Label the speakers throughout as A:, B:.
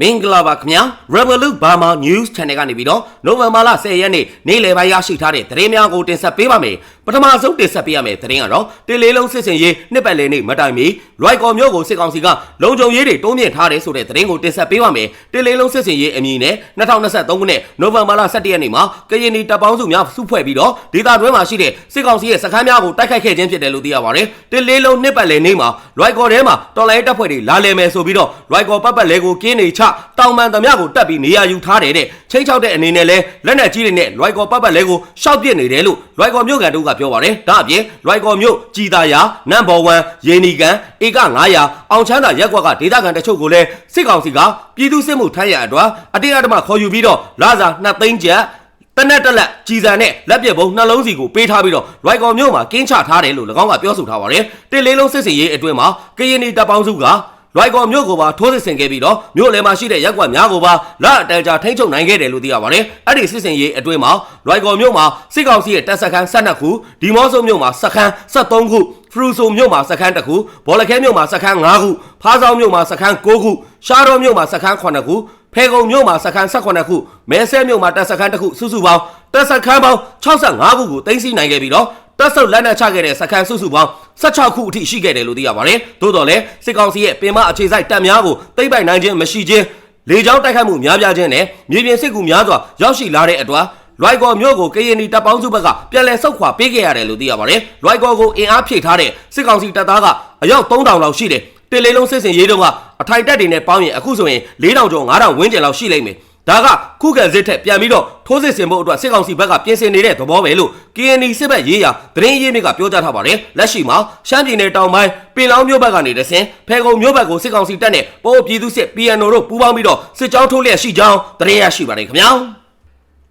A: မင်္ဂလာပါခင်ဗျာ Revolut Burma News Channel ကနေပြီးတော့နိုဝင်ဘာလ10ရက်နေ့နေ့လယ်ပိုင်းရရှိထားတဲ့သတင်းများကိုတင်ဆက်ပေးပါမယ် ပထမဆုံးတင်ဆက်ပေးရမယ့်သတင်းကတော့တေလေးလုံးစစ်စင်ရေးနှစ်ပတ်လည်နေ့မတိုင်မီလွိုက်ကော်မျိုးကိုစစ်ကောင်စီကလုံခြုံရေးတွေတိုးမြင့်ထားတယ်ဆိုတဲ့သတင်းကိုတင်ဆက်ပေးပါမယ်တေလေးလုံးစစ်စင်ရေးအမည်နဲ့2023ခုနှစ်နိုဝင်ဘာလ17ရက်နေ့မှာကရင်နီတပ်ပေါင်းစုများစုဖွဲ့ပြီးတော့ဒေသတွင်းမှာရှိတဲ့စစ်ကောင်စီရဲ့စခန်းများကိုတိုက်ခိုက်ခဲ့ခြင်းဖြစ်တယ်လို့သိရပါတယ်တေလေးလုံးနှစ်ပတ်လည်နေ့မှာလွိုက်ကော်ထဲမှာတော်လိုင်းတပ်ဖွဲ့တွေလာလည်မယ်ဆိုပြီးတော့လွိုက်ကော်ပတ်ပတ်လဲကိုကင်းနေချတောင်ပန်သမျှကိုတက်ပြီးနေရာယူထားတယ်တဲ့ချိန်ချောက်တဲ့အနေနဲ့လဲလက်နက်ကြီးတွေနဲ့လွိုက်ကော်ပတ်ပတ်လဲကိုရှောက်ပစ်နေတယ်လို့လွိုက်ကော်မြို့ကန်တို့ကပြောပါတယ်ဒါအပြင်လွိုက်ကော်မြို့ကြည်သာယာနမ်ဘော်1ရေနီကန်ဧက900အောင်ချမ်းသာရက်ကွက်ကဒေသခံတချို့ကိုလဲစစ်ကောင်စီကပြည်သူစစ်မှုထမ်းရအတွက်အတင်းအဓမ္မခေါ်ယူပြီးတော့လာစာ2သိန်းကျပ်တနက်တက်လက်ကြည်စံနဲ့လက်ပြပုံနှလုံးစီကိုပေးထားပြီးတော့လွိုက်ကော်မြို့မှာကင်းချထားတယ်လို့၎င်းကပြောဆိုထားပါတယ်တစ်လေးလုံးစစ်စင်ရေးအတွင်းမှာကရင်နီတပ်ပေါင်းစုက လွိုက်ကော်မြို့ကိုပါထိုးစစ်ဆင်ခဲ့ပြီးတော့မြို့လယ်မှာရှိတဲ့ရက်ကွက်များကိုပါလက်အတန်ကြာထိန်းချုပ်နိုင်ခဲ့တယ်လို့သိရပါတယ်အဲ့ဒီစစ်စင်ရေးအတွင်းမှာလွိုက်ကော်မြို့မှာစစ်ကောင်စီရဲ့တပ်စခန်း12ခုဒီမော့ဆိုမြို့မှာစခန်း73ခုဖရူဆိုမြို့မှာစခန်း1ခုဘောလခဲမြို့မှာစခန်း5ခုဖားဆောင်မြို့မှာစခန်း9ခုရှားတော်မြို့မှာစခန်း9ခုဖဲကုံမြို့မှာစခန်း18ခုမဲဆဲမြို့မှာတပ်စခန်းတစ်ခုစုစုပေါင်းတပ်စခန်းပေါင်း65ခုကိုတင်စီနိုင်ခဲ့ပြီးတော့ တပ်ဆုပ်လက်နက်ချခဲ့တဲ့စခန်းစုစုပေါင်း16ခုအထိရှိခဲ့တယ်လို့သိရပါတယ်။သို့တော်လည်းစစ်ကောင်စီရဲ့ပင်မအခြေစိုက်တပ်များကိုသိမ်းပိုက်နိုင်ခြင်းမရှိခြင်းလေကြောင်းတိုက်ခိုက်မှုများပြားခြင်းနဲ့မြေပြင်စစ်ကူများစွာရောက်ရှိလာတဲ့အတွက်လွိုက်ကော်မြို့ကိုကရင်နီတပ်ပေါင်းစုဘက်ကပြန်လည်ဆုတ်ခွာပေးခဲ့ရတယ်လို့သိရပါတယ်။လွိုက်ကော်ကိုအင်အားဖြည့်ထားတဲ့စစ်ကောင်စီတပ်သားကအယောက်3000လောက်ရှိတယ်။တေလေးလုံးစစ်စင်ရေးတုန်းကအထိုင်တက်တွေနဲ့ပေါင်းရင်အခုဆိုရင်4000ကျော်5000ဝန်းကျင်လောက်ရှိလိမ့်မယ်။ ဒါကခုခံစစ်ထက်ပြန်ပြီးတော့ထိုးစစ်ဆင်ဖို့အတွက်စစ်ကောင်စီဘက်ကပြင်ဆင်နေတဲ့သဘောပဲလို့ KNI စစ်ဘက်ရေးရာသတင်းရေးမြစ်ကပြောကြားထားပါတယ်လက်ရှိမှာရှမ်းပြည်နယ်တောင်ပိုင်းပင်လောင်းမြို့ဘက်ကနေတဆင်ဖဲကုံမြို့ဘက်ကိုစစ်ကောင်စီတပ်နဲ့ပိုးပြည်သူစစ် PNO တို့ပူးပေါင်းပြီးတော့စစ်ကြောင်းထိုးလျက်ရှိကြောင်းသတင်းရရှိပါတယ်ခင်ဗျာ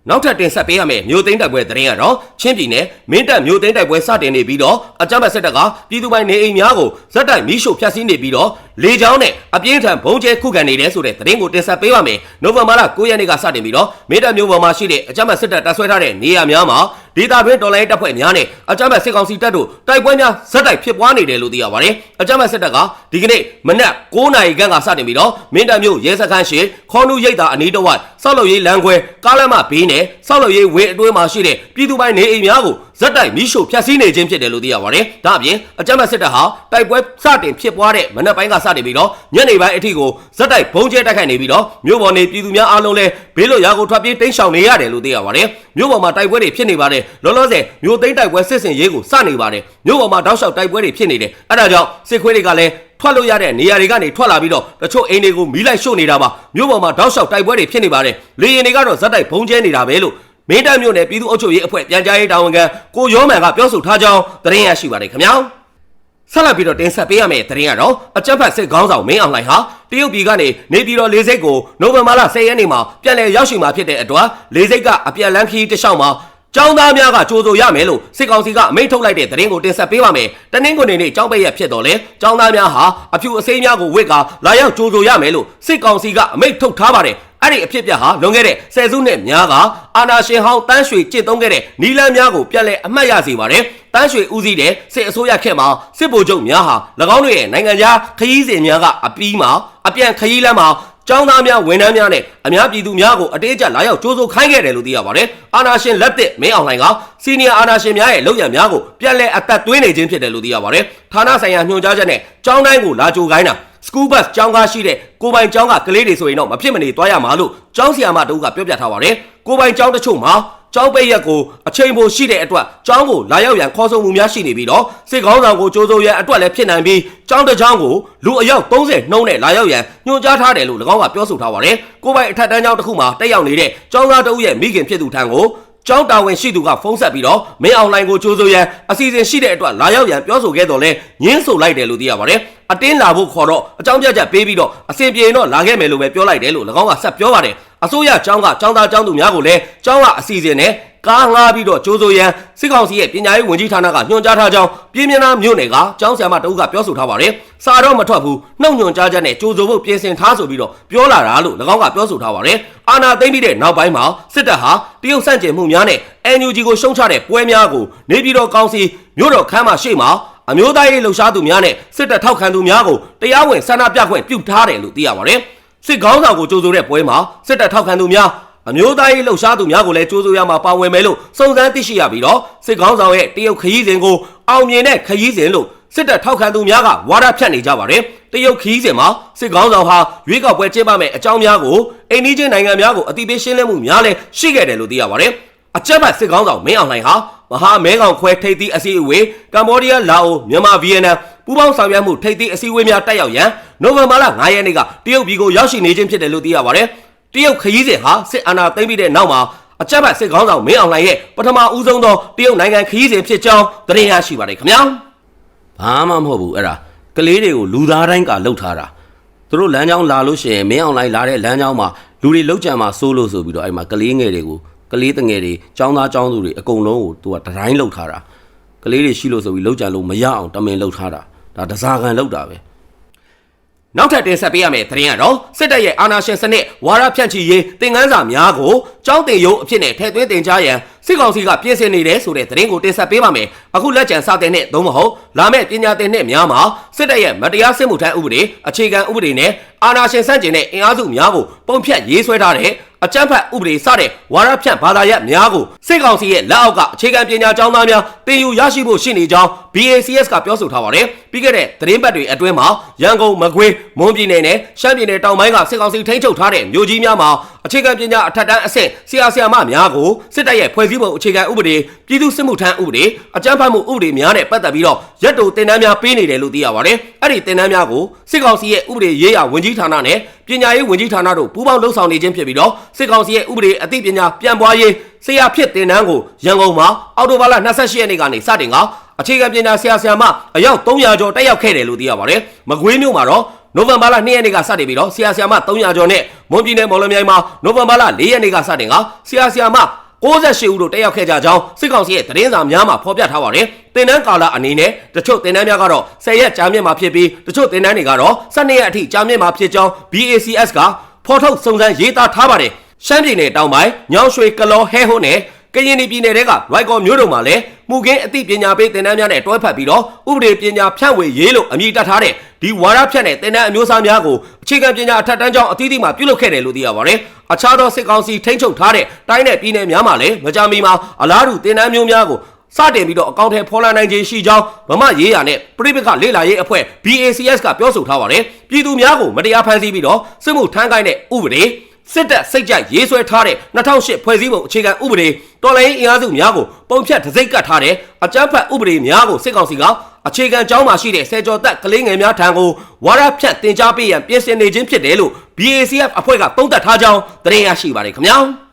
A: နောက်ထပ်တင်ဆက်ပေးရမယ့်မြို့သိမ်းတိုက်ပွဲသတင်းကတော့ချင်းပြည်နယ်မင်းတပ်မြို့သိမ်းတိုက်ပွဲစတင်နေပြီးတော့အကြမ်းဖက်စစ်တပ်ကပြည်သူပိုင်နေအိမ်များကိုဇက်တိုက်မီးရှို့ဖျက်ဆီးနေပြီးတော့လေကြောင်းနဲ့အပြင်းထန်ဘုံကျဲခုခံနေတယ်ဆိုတဲ့သတင်းကိုတင်ဆက်ပေးပါမယ်။နိုဝင်ဘာလ9ရက်နေ့ကစတင်ပြီးတော့မင်းတပ်မြို့ပေါ်မှာရှိတဲ့အကြမ်းဖက်စစ်တပ်တပ်ဆွဲထားတဲ့နေရာများမှာ ဒေတာတွင်းတော်လိုင်းတပ်ဖွဲ့များနဲ့အကြမ်းဖက်စစ်ကောင်စီတပ်တို့တိုက်ပွဲများဇက်တိုက်ဖြစ်ပွားနေတယ်လို့သိရပါတယ်။အကြမ်းဖက်စစ်တပ်ကဒီကနေ့မနက်9နာရီခန့်ကစတင်ပြီးတော့မင်းတပ်မြို့ရဲစခန်းရှိခေါနုရိပ်သာအနီးတစ်ဝိုက်ဆောက်လုပ်ရေးလမ်းခွဲကားလမ်းမဘေးနဲ့ဆောက်လုပ်ရေးဝေအတွင်းမှာရှိတဲ့ပြည်သူပိုင်နေအိမ်များကို ဇက်တိုက်မီးရှို့ဖျက်ဆီးနေခြင်းဖြစ်တယ်လို့သိရပါတယ်။ဒါအပြင်အကြမ်းဖက်စစ်တပ်ဟာတိုက်ပွဲစတင်ဖြစ်ပွားတဲ့မနက်ပိုင်းကစတင်ပြီးတော့ညနေပိုင်းအထိကိုဇက်တိုက်ဘုံကျဲတိုက်ခိုက်နေပြီးတော့မြို့ပေါ်နေပြည်သူများအားလုံးလည်းဘေးလွတ်ရာကိုထွက်ပြေးတိမ်းရှောင်နေရတယ်လို့သိရပါတယ်။မြို့ပေါ်မှာတိုက်ပွဲတွေဖြစ်နေပါတယ်။လောလောဆယ်မြို့သိမ်းတိုက်ပွဲစစ်စင်ရေးကိုစနေပါတယ်။မြို့ပေါ်မှာတောက်လျှောက်တိုက်ပွဲတွေဖြစ်နေတယ်။အဲဒါကြောင့်စစ်ခွေးတွေကလည်းထွက်လို့ရတဲ့နေရာတွေကနေထွက်လာပြီးတော့တချို့အိမ်တွေကိုမီးလိုက်ရှို့နေတာပါမြို့ပေါ်မှာတောက်လျှောက်တိုက်ပွဲတွေဖြစ်နေပါတယ်လေရင်တွေကတော့ဇက်တိုက်ဘုံကျဲနေတာပဲလို့ မင်းတပ်မြို့နယ်ပြည်သူ့အုပ်ချုပ်ရေးအဖွဲ့ပြန်ကြားရေးတာဝန်ခံကိုရောမန်ကပြောဆိုထားကြောင်းသတင်းရရှိပါတယ်ခင်ဗျာဆက်လက်ပြီးတော့တင်ဆက်ပေးရမယ့်သတင်းကတော့အကြက်ဖက်စစ်ခေါင်းဆောင်မင်းအောင်လှိုင်ဟာတရုတ်ပြည်ကနေနေပြည်တော်လေးစိတ်ကိုနိုဝင်ဘာလ10ရက်နေ့မှာပြန်လည်ရောက်ရှိမှာဖြစ်တဲ့အတွက်လေးစိတ်ကအပြန်လန်းခီးတစ်လျှောက်မှာကျောင်းသားများကကြိုးစိုးရမယ်လို့စစ်ကောင်စီကအမိန့်ထုတ်လိုက်တဲ့သတင်းကိုတင်ဆက်ပေးပါမယ်။တနင်္ဂနွေနေ့ကျောင်းပိတ်ရက်ဖြစ်တော်လဲကျောင်းသားများဟာအဖြူအစိမ်းများကိုဝစ်ကာလာရောက်ကြိုးစိုးရမယ်လို့စစ်ကောင်စီကအမိန့်ထုတ်ထားပါတယ်။ အဲ့ဒီအဖြစ်ပြက်ဟာလွန်ခဲ့တဲ့ဆယ်စုနှစ်များကအာနာရှင်ဟောင်းတန်းရွှေကျင့်သုံးခဲ့တဲ့နီလန်းများကိုပြန်လည်အမှတ်ရစေပါတယ်။တန်းရွှေဦးစီးတဲ့စစ်အစိုးရခေတ်မှာစစ်ဗိုလ်ချုပ်များဟာ၎င်းတို့ရဲ့နိုင်ငံခြားခရီးစဉ်များကအပီးမှာအပြန်ခရီးလမ်းမှာကျောင်းသားများဝန်ထမ်းများနဲ့အများပြည်သူများကိုအတေးကျလာရောက်ကြိုးစိုးခိုင်းခဲ့တယ်လို့သိရပါတယ်။အာနာရှင်လက်သစ်မင်းအောင်လှိုင်ကစီနီယာအာနာရှင်များရဲ့လုပ်ရံများကိုပြန်လည်အသက်သွင်းနေခြင်းဖြစ်တယ်လို့သိရပါတယ်။ဌာနဆိုင်ရာညွှန်ကြားချက်နဲ့ကျောင်းတိုင်းကိုလာကြိုခိုင်းတာ စကူးဘတ်ကျောင်းကားရှိတဲ့ကိုပိုင်ကျောင်းကကလေးတွေဆိုရင်တော့မဖြစ်မနေသွားရမှာလို့ကျောင်းဆရာမတို့ကပြောပြထားပါတယ်။ကိုပိုင်ကျောင်းတချို့မှာကျောင်းပိတ်ရက်ကိုအချိန်ပိုရှိတဲ့အတွက်ကျောင်းကိုလာရောက်ရန်ခေါ်ဆောင်မှုများရှိနေပြီးတော့စစ်ကောင်းဆောင်ကိုကြိုးစိုးရန်အတွက်လည်းဖြစ်နိုင်ပြီးကျောင်းတစ်ကျောင်းကိုလူအယောက်30နှုန်းနဲ့လာရောက်ရန်ညွှန်ကြားထားတယ်လို့၎င်းကပြောဆိုထားပါတယ်။ကိုပိုင်အထက်တန်းကျောင်းတစ်ခုမှာတက်ရောက်နေတဲ့ကျောင်းသားတဦးရဲ့မိခင်ဖြစ်သူထံကို ကျောင်းတာဝန်ရှိသူကဖုန်းဆက်ပြီးတော့မင်းအောင်လိုင်းကိုကြိုးစိုးရန်အစီအစဉ်ရှိတဲ့အတွက်လာရောက်ရန်ပြောဆိုခဲ့တော်လဲညင်းဆိုလိုက်တယ်လို့သိရပါတယ်။အတင်းလာဖို့ခေါ်တော့အကြောင်းပြချက်ပေးပြီးတော့အစဉ်ပြေရင်တော့လာခဲ့မယ်လို့ပဲပြောလိုက်တယ်လို့၎င်းကဆက်ပြောပါတယ်။အစိုးရကျောင်းကကျောင်းသားကျောင်းသူများကိုလည်းကျောင်းကအစီအစဉ်နဲ့ ကားငှားပြီးတော့ကြိုးစိုးရန်စစ်ကောင်စီရဲ့ပညာရေးဝန်ကြီးဌာနကညွှန်ကြားထားကြောင်းပြည်မြနာမြို့နယ်ကကျောင်းဆရာမတအုပ်ကပြောဆိုထားပါတယ်။စာတော့မထွက်ဘူးနှုတ်ညွှန်ကြားချက်နဲ့ကြိုးစိုးဖို့ပြင်ဆင်ထားဆိုပြီးတော့ပြောလာတာလို့၎င်းကပြောဆိုထားပါတယ်။အာနာသိမ့်ပြီးတဲ့နောက်ပိုင်းမှာစစ်တပ်ဟာတရုတ်ဆန့်ကျင်မှုများနဲ့ NUG ကိုရှုံချတဲ့ပွဲများကိုနေပြည်တော်ကောင်စီမြို့တော်ခမ်းမရှေ့မှာအမျိုးသားရေးလှုပ်ရှားသူများနဲ့စစ်တပ်ထောက်ခံသူများကိုတရားဝင်ဆန္ဒပြခွင့်ပြုထားတယ်လို့သိရပါတယ်။စစ်ကောင်းဆောင်ကိုကြိုးဆိုတဲ့ပွဲမှာစစ်တပ်ထောက်ခံသူများ အမျိုးသားရေးလှုပ်ရှားသူများကိုလည်းကြိုးဆိုရမှာပါဝင်မယ်လို့စုံစမ်းသိရှိရပြီးတော့စစ်ကောင်းဆောင်ရဲ့တရုတ်ခရီးစဉ်ကိုအောင်မြင်တဲ့ခရီးစဉ်လို့စစ်တပ်ထောက်ခံသူများကဝါဒဖြန့်နေကြပါတယ်တရုတ်ခရီးစဉ်မှာစစ်ကောင်းဆောင်ဟာရွေးကောက်ပွဲကျင်းပမယ့်အကြောင်းများကိုအိန္ဒိချင်းနိုင်ငံများကိုအတိပေးရှင်းလင်းမှုများလည်းရှိခဲ့တယ်လို့သိရပါတယ်အကြက်ဘတ်စစ်ကောင်းဆောင်မင်းအောင်လှိုင်ဟာမဟာမဲကောင်ခွဲထိပ်သီးအစည်းအဝေးကမ္ဘောဒီးယားလာအိုမြန်မာဗီယက်နမ်ပူးပေါင်းဆောင်ရွက်မှုထိပ်သီးအစည်းအဝေးများတက်ရောက်ရန်နိုဝင်ဘာလ9ရက်နေ့ကတရုတ်ပြည်ကိုရောက်ရှိနေခြင်းဖြစ်တယ်လို့သိရပါတယ် တရုတ်ခရီးစဉ်ဟာစစ်အာဏာသိမ်းပြီးတဲ့နောက်မှာအကြက်ဘတ်စစ်ကောင်းဆောင်မင်းအောင်လှိုင်ရဲ့ပထမဦးဆုံးသောတရုတ်နိုင်ငံခရီးစဉ်ဖြစ်ကြောင်းသတင်းရရှိပါတယ်ခင်ဗျာဘာမှမဟုတ်ဘူးအဲ့ဒါကလေးတွေကိုလူသားတိုင်းကလှုပ်ထားတာသူတို့လမ်းကြောင်းလာလို့ရှိရင်မင်းအောင်လှိုင်လာတဲ့လမ်းကြောင်းမှာလူတွေလှုပ်ကြံမှာစိုးလို့ဆိုပြီးတော့အဲ့မှာကလေးငယ်တွေကိုကလေးတငယ်တွေចောင်းသားចောင်းသူတွေအကုန်လုံးကိုသူကတတိုင်းလှုပ်ထားတာကလေးတွေရှိလို့ဆိုပြီးလှုပ်ကြံလို့မရအောင်တမင်လှုပ်ထားတာဒါဒဇာကန်လှုပ်တာပဲ နောက်ထပ်တင်ဆက်ပေးရမယ့်သတင်းကတော့စစ်တပ်ရဲ့အာဏာရှင်စနစ်ဝါရဖြန့်ချီရေးသင်ခန်းစာများကိုကြောင်းတင်ရုံအဖြစ်နဲ့ထည့်သွင်းတင်ကြားရန် စစ်ကောင်စီကပြင်ဆင်နေတယ်ဆိုတဲ့သတင်းကိုတင်ဆက်ပေးပါမယ်။အခုလက်ကျန်စတဲ့နဲ့သို့မဟုတ်လာမယ့်ပညာသင်နှစ်များမှာစစ်တပ်ရဲ့မတရားစစ်မှုထမ်းဥပဒေအခြေခံဥပဒေနဲ့အာဏာရှင်ဆန့်ကျင်တဲ့အင်အားစုများကိုပုံဖြတ်ရေးဆွဲထားတဲ့အကြမ်းဖက်ဥပဒေစတဲ့ဝါရဖြန့်ဘာသာရပ်များကိုစစ်ကောင်စီရဲ့လက်အောက်ကအခြေခံပညာကျောင်းသားများတင်ယူရရှိဖို့ရှိနေကြောင်း BACS ကပြောဆိုထားပါတယ်။ပြီးခဲ့တဲ့သတင်းပတ်တွေအတွင်းမှာရန်ကုန်မကွေးမွန်ပြည်နယ်နဲ့ရှမ်းပြည်နယ်တောင်ပိုင်းကစစ်ကောင်စီထိန်းချုပ်ထားတဲ့မြို့ကြီးများမှာ အခြေခံပညာအထက်တန်းအဆင့်ဆရာဆရာမများကိုစစ်တပ်ရဲ့ဖွဲ့စည်းပုံအခြေခံဥပဒေပြည်သူ့စစ်မှုထမ်းဥပဒေအကြမ်းဖက်မှုဥပဒေများနဲ့ပတ်သက်ပြီးတော့ရက်တိုတင်နန်းများပေးနေတယ်လို့သိရပါတယ်။အဲ့ဒီတင်နန်းများကိုစစ်ကောင်စီရဲ့ဥပဒေရေးရာဝန်ကြီးဌာနနဲ့ပညာရေးဝန်ကြီးဌာနတို့ပူးပေါင်းလှုပ်ဆောင်နေခြင်းဖြစ်ပြီးတော့စစ်ကောင်စီရဲ့ဥပဒေအသိပညာပြန်ပွားရေးဆရာဖြစ်တင်နန်းကိုရန်ကုန်မှာအော်တိုဘာလ28ရက်နေ့ကနေစတင်ကအခြေခံပညာဆရာဆရာမအယောက်300ကျော်တက်ရောက်ခဲ့တယ်လို့သိရပါတယ်။မကွေးမြို့မှာတော့ နိုဝင်ဘာလ2ရက်နေ့ကစတင်ပြီးတော့ဆရာဆရာမ300ကျော်နဲ့မွန်ပြည်နယ်မော်လမြိုင်မှာနိုဝင်ဘာလ4ရက်နေ့ကစတင်ကဆရာဆရာမ68ဦးတို့တက်ရောက်ခဲ့ကြကြောင်းစစ်ကောင်စီရဲ့သတင်းစာများမှာဖော်ပြထားပါတယ်။တင်နန်းကာလအနေနဲ့တချို့တင်နန်းများကတော့10ရက်ကြာမြင့်မှာဖြစ်ပြီးတချို့တင်နန်းတွေကတော့12ရက်အထိကြာမြင့်မှာဖြစ်ကြောင်း BACS ကဖော်ထုတ်စုံစမ်းရေးသားထားပါတယ်။ရှမ်းပြည်နယ်တောင်ပိုင်းညောင်ရွှေကလောဟဲဟွန်းနဲ့ ကရင်ပြည်နယ်တွေကရိုက်ကော်မျိုးတို့မှာလည်းမှုကင်းအသိပညာပေးသင်တန်းများနဲ့တွဲဖက်ပြီးတော့ဥပဒေပညာဖြန့်ဝေရေးလို့အမည်တပ်ထားတဲ့ဒီဝါရဖြန့်တဲ့သင်တန်းအမျိုးအစားများကိုအခြေခံပညာအထက်တန်းကျောင်းအသီးသီးမှာပြုလုပ်ခဲ့တယ်လို့သိရပါတယ်။အခြားသောစစ်ကောင်စီထိန်းချုပ်ထားတဲ့တိုင်းနယ်ပြည်နယ်များမှာလည်းမကြာမီမှာအလားတူသင်တန်းမျိုးများကိုစတင်ပြီးတော့အကောင့်ထဲဖော်လာနိုင်ခြင်းရှိကြောင်းဗမာရေးရနဲ့ပြိပခလေလာရေးအဖွဲ့ BACS ကပြောဆိုထားပါတယ်။ပြည်သူများကိုမတရားဖန်ဆီးပြီးတော့စစ်မှုထမ်းကိုင်းတဲ့ဥပဒေစစ်တပ်စိတ်ကြိုက်ရေးဆွဲထားတဲ့2008ဖွဲ့စည်းပုံအခြေခံဥပဒေ တော်လှန်ရေးအင်အားစုများကိုပုံဖြတ်တစိမ့်ကတ်ထားတဲ့အကြမ်းဖက်ဥပဒေများကိုစစ်ကောင်စီကအခြေခံကြောင်းမှာရှိတဲ့ဆယ်ကျော်သက်ကလေးငယ်များထံကိုဝါရဖြတ်တင် जा ပေးရန်ပြင်ဆင်နေခြင်းဖြစ်တယ်လို့ BACF အဖွဲ့ကသုံးသပ်ထားကြောင်းသတင်းရရှိပါတယ်ခင်ဗျာ။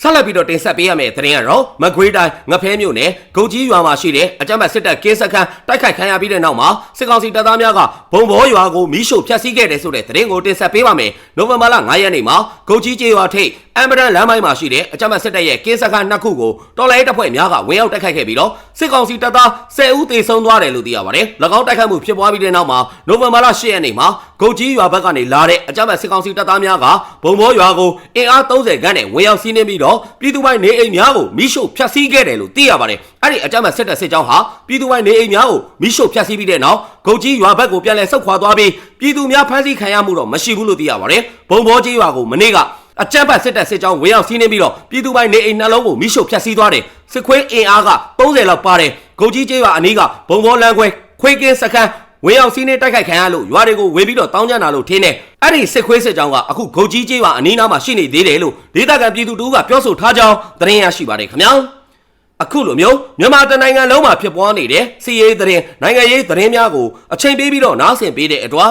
A: ဆက်လက်ပြီးတော့တင်ဆက်ပေးရမယ့်သတင်းကတော့မကွေးတိုင်းငဖဲမြို့နယ်ဂုတ်ကြီးရွာမှာရှိတဲ့အကြမ်းဖက်စစ်တပ်ကင်းစခန်းတိုက်ခိုက်ခံရပြီးတဲ့နောက်မှာစစ်ကောင်စီတပ်သားများကဘုံဘောရွာကိုမီးရှို့ဖျက်ဆီးခဲ့တယ်ဆိုတဲ့သတင်းကိုတင်ဆက်ပေးပါမယ်။နိုဝင်ဘာလ9ရက်နေ့မှာဂုတ်ကြီးကျေးရွာထိပ် အမ်ဘရန်လမ်းပိုင်းမှာရှိတဲ့အကြမ်းဖက်စစ်တပ်ရဲ့ကင်းစခန်းနှစ်ခုကိုတော်လိုင်းတပ်ဖွဲ့များကဝင်ရောက်တိုက်ခိုက်ခဲ့ပြီးတော့စစ်ကောင်စီတပ်သား10ဦးသေဆုံးသွားတယ်လို့သိရပါတယ်။၎င်းတိုက်ခိုက်မှုဖြစ်ပွားပြီးတဲ့နောက်မှာနိုဝင်ဘာလ10ရက်နေ့မှာဂုတ်ကြီးရွာဘက်ကနေလာတဲ့အကြမ်းဖက်စစ်ကောင်စီတပ်သားများကဘုံဘောရွာကိုအင်အား30ခန်းနဲ့ဝင်ရောက်စီးနင်းပြီးတော့ပြည်သူပိုင်းနေအိမ်များကိုမိရှို့ဖျက်ဆီးခဲ့တယ်လို့သိရပါတယ်။အဲ့ဒီအကြမ်းဖက်စစ်တပ်စစ်ကြောင်းဟာပြည်သူပိုင်းနေအိမ်များကိုမိရှို့ဖျက်ဆီးပြီးတဲ့နောက်ဂုတ်ကြီးရွာဘက်ကိုပြန်လည်ဆုတ်ခွာသွားပြီးပြည်သူများဖမ်းဆီးခံရမှုတော့မရှိဘူးလို့သိရပါတယ်။ဘုံဘောကြီးရွာကိုမနေ့က အကြမ်းဖက်စစ်တပ်စစ်ကြောင်းဝင်ရောက်စီးနင်းပြီးတော့ပြည်သူပိုင်းနေအိမ်နှလုံးကိုမိရှို့ဖျက်ဆီးသွားတယ်စစ်ခွေးအင်အားက30လောက်ပါတယ်ဂုတ်ကြီးကျေးရွာအနီးကဘုံဘောလမ်းခွဲခွေးကင်းစခန်းဝင်ရောက်စီးနှင်းတိုက်ခိုက်ခံရလို့ရွာတွေကိုဝင်ပြီးတော့တောင်းကြတာလို့ထင်းတယ်အဲ့ဒီစစ်ခွေးစစ်ကြောင်းကအခုဂုတ်ကြီးကျေးရွာအနီးနားမှာရှိနေသေးတယ်လို့ဒေသခံပြည်သူတို့ကပြောဆိုထားကြောင်းသတင်းရရှိပါတယ်ခင်ဗျာအခုလိုမျိုးမြန်မာတနိုင်ငံလုံးမှာဖြစ်ပွားနေတဲ့စီးရေးသတင်းနိုင်ငံရေးသတင်းများကိုအချိန်ပေးပြီးတော့နားဆင်ပေးတဲ့အတွက်